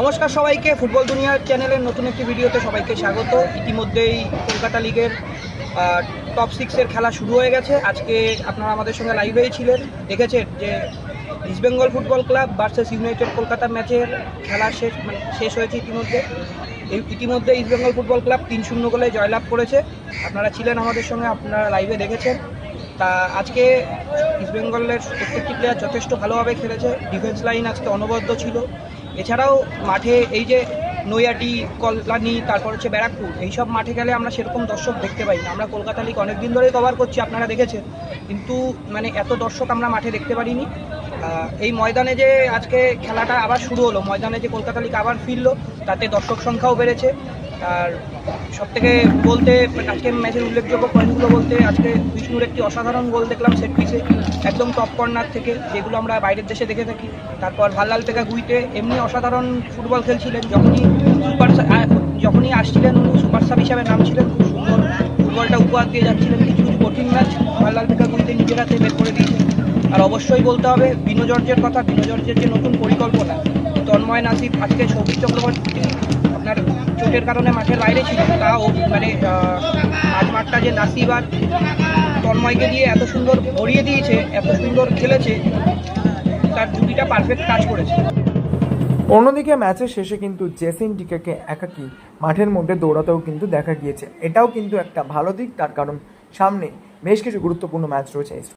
নমস্কার সবাইকে, ফুটবল দুনিয়ার চ্যানেলের নতুন একটি ভিডিওতে সবাইকে স্বাগত। ইতিমধ্যেই কলকাতা লিগের টপ সিক্সের খেলা শুরু হয়ে গেছে। আজকে আপনারা আমাদের সঙ্গে লাইভেই ছিলেন। দেখেছেন যে East Bengal football club versus United Kolkata ম্যাচের খেলা শেষ মানে শেষ হয়েছে ইতিমধ্যে। ইতিমধ্যে ইস্টবেঙ্গল ফুটবল ক্লাব তিন শূন্য গোলে জয়লাভ করেছে। আপনারা ছিলেন আমাদের সঙ্গে, আপনারা লাইভে দেখেছেন। তা আজকে ইস্টবেঙ্গলের প্রত্যেকটি প্লেয়ার যথেষ্ট ভালোভাবে খেলেছে। ডিফেন্স লাইন আজকে অনবদ্য ছিল। এছাড়াও মাঠে এই যে নৈয়াটি, কল্যাণী, তারপর হচ্ছে ব্যারাকপুর, এইসব মাঠে গেলে আমরা সেরকম দর্শক দেখতে পাই না। আমরা কলকাতা লিগ অনেক দিন ধরেই কভার করছি, আপনারা দেখেছেন। কিন্তু মানে এত দর্শক আমরা মাঠে দেখতে পারিনি। এই ময়দানে যে আজকে খেলাটা আবার শুরু হলো, ময়দানে যে কলকাতা লিগ আবার ফিরলো, তাতে দর্শক সংখ্যাও বেড়েছে। আর সব থেকে বলতে আজকে ম্যাচের উল্লেখযোগ্য পয়েন্টগুলো বলতে আজকে বিষ্ণুর একটি অসাধারণ গোল দেখলাম সেট পিসে একদম টপ কর্নার থেকে, যেগুলো আমরা বাইরের দেশে দেখে থাকি। তারপর ভাল্লাল থেকে গুইতে এমনি অসাধারণ ফুটবল খেলছিলেন, যখনই সুপার যখনই আসছিলেন উনি সুপার সাব হিসাবে নামছিলেন, খুব সুন্দর ফুটবলটা উপহার দিয়ে যাচ্ছিলেন, কিছু কিছু কঠিন ম্যাচ ভাল্লাল থেকে গুইতে নিজের হাতে বের করে দিয়েছে আর অবশ্যই বলতে হবে বিনো জর্জের কথা বিনো জর্জের যে নতুন পরিকল্পনা, তন্ময় নাসিব আজকে সৌভিক চক্রবর্তী চোটের কারণে মাঠের বাইরে ছিল। তাও মানে মাঝ মাঠটা যে নাসিব আর তন্ময়কে দিয়ে এত সুন্দর ভরিয়ে দিয়েছে, এত সুন্দর খেলেছে, তার জুটিটা পারফেক্ট কাজ করেছে। অন্যদিকে ম্যাচের শেষে কিন্তু জেসিন ডিকাকে একাকী মাঠের মধ্যে দৌড়াতেও কিন্তু দেখা গিয়েছে। এটাও কিন্তু একটা ভালো দিক, তার কারণ সামনে বেশ কিছু গুরুত্বপূর্ণ ম্যাচ রয়েছে।